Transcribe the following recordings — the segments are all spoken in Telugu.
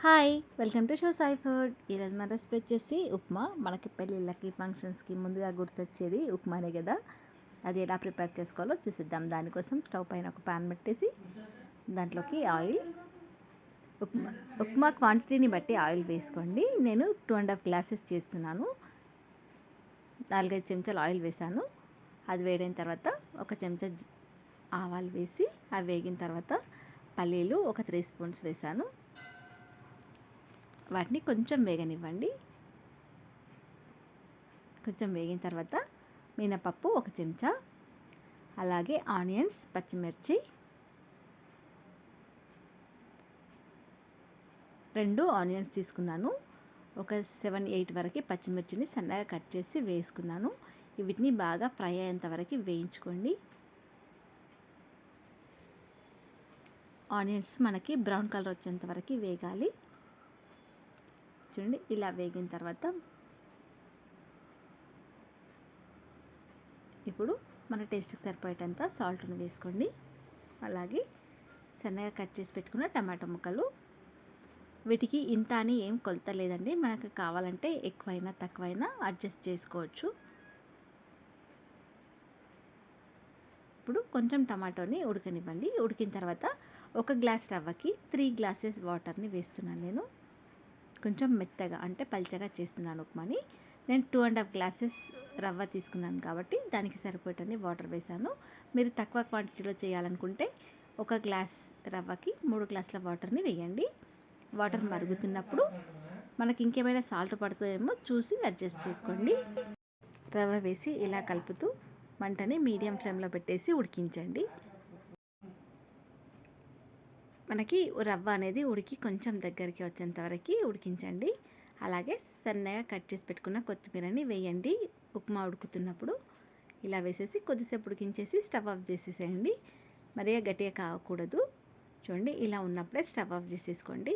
Hi welcome to show Sai food. ఈరోజు మన రెసిపీ వచ్చేసి ఉప్మా. మనకి పెళ్ళిళ్ళకి ఫంక్షన్స్కి ముందుగా గుర్తొచ్చేది ఉప్మానే కదా. అది ఎలా ప్రిపేర్ చేసుకోవాలో చూసిద్దాం. దానికోసం స్టవ్ పైన ఒక ప్యాన్ పెట్టేసి దాంట్లోకి ఆయిల్ ఉప్మా ఉప్మా క్వాంటిటీని బట్టి ఆయిల్ వేసుకోండి. నేను టూ అండ్ హాఫ్ గ్లాసెస్ చేస్తున్నాను. నాలుగైదు చెంచాలు ఆయిల్ వేసాను అది వేడైన తర్వాత ఒక చెంచా ఆవాలు వేసి అవి వేగిన తర్వాత పల్లీలు ఒక త్రీ స్పూన్స్ వేసాను వాటిని కొంచెం వేగనివ్వండి. కొంచెం వేగిన తర్వాత మినపప్పు ఒక చెంచా అలాగే ఆనియన్స్ పచ్చిమిర్చి రెండు ఆనియన్స్ తీసుకున్నాను. ఒక సెవెన్ ఎయిట్ వరకు పచ్చిమిర్చిని సన్నగా కట్ చేసి వేసుకున్నాను. వీటిని బాగా ఫ్రై అయ్యేంత వరకు వేయించుకోండి. ఆనియన్స్ మనకి బ్రౌన్ కలర్ వచ్చేంత వరకు వేగాలి. చూడండి ఇలా వేగిన తర్వాత ఇప్పుడు మన టేస్ట్కి సరిపోయేటంత సాల్ట్ని వేసుకోండి. అలాగే సన్నగా కట్ చేసి పెట్టుకున్న టమాటో ముక్కలు. వీటికి ఇంత అని ఏం కొలత లేదండి. మనకు కావాలంటే ఎక్కువైనా తక్కువైనా అడ్జస్ట్ చేసుకోవచ్చు. ఇప్పుడు కొంచెం టమాటోని ఉడకనివ్వండి. ఉడికిన తర్వాత ఒక గ్లాస్ రవ్వకి త్రీ గ్లాసెస్ వాటర్ని వేస్తున్నాను నేను. కొంచెం మెత్తగా అంటే పల్చగా చేస్తున్నాను ఉప్మాని. నేను టూ అండ్ హాఫ్ గ్లాసెస్ రవ్వ తీసుకున్నాను కాబట్టి దానికి సరిపోయేటన్ని వాటర్ వేసాను మీరు తక్కువ క్వాంటిటీలో చేయాలనుకుంటే ఒక గ్లాస్ రవ్వకి మూడు గ్లాసుల వాటర్ని వేయండి. వాటర్ మరుగుతున్నప్పుడు మనకి ఇంకేమైనా సాల్ట్ పడుతుందేమో చూసి అడ్జస్ట్ చేసుకోండి. రవ్వ వేసి ఇలా కలుపుతూ మంటని మీడియం ఫ్లేమ్లో పెట్టేసి ఉడికించండి. మనకి రవ్వ అనేది ఉడికి కొంచెం దగ్గరికి వచ్చేంత వరకు ఉడికించండి. అలాగే సన్నగా కట్ చేసి పెట్టుకున్న కొత్తిమీరని వేయండి. ఉప్మా ఉడుకుతున్నప్పుడు ఇలా వేసేసి కొద్దిసేపు ఉడికించేసి స్టవ్ ఆఫ్ చేసేసేయండి. మరీ గట్టిగా కాకూడదు చూడండి ఇలా ఉన్నప్పుడే స్టవ్ ఆఫ్ చేసేసుకోండి.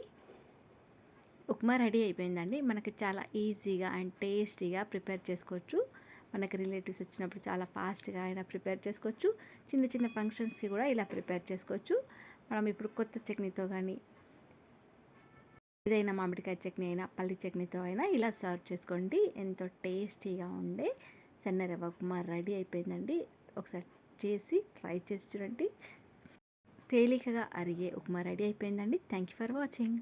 ఉప్మా రెడీ అయిపోయిందండి. మనకి చాలా ఈజీగా అండ్ టేస్టీగా ప్రిపేర్ చేసుకోవచ్చు. మనకి రిలేటివ్స్ వచ్చినప్పుడు చాలా ఫాస్ట్గా అయినా ప్రిపేర్ చేసుకోవచ్చు. చిన్న చిన్న ఫంక్షన్స్కి కూడా ఇలా ప్రిపేర్ చేసుకోవచ్చు. మనం ఇప్పుడు కొత్త చట్నీతో కానీ ఏదైనా మామిడికాయ చట్నీ అయినా పల్లి చట్నీతో అయినా ఇలా సర్వ్ చేసుకోండి. ఎంతో టేస్టీగా ఉండే సన్నరవ్వ ఉప్మా రెడీ అయిపోయిందండి. ఒకసారి చేసి ట్రై చేసి చూడండి. తేలికగా అరిగే ఉప్మా రెడీ అయిపోయిందండి. Thank you for watching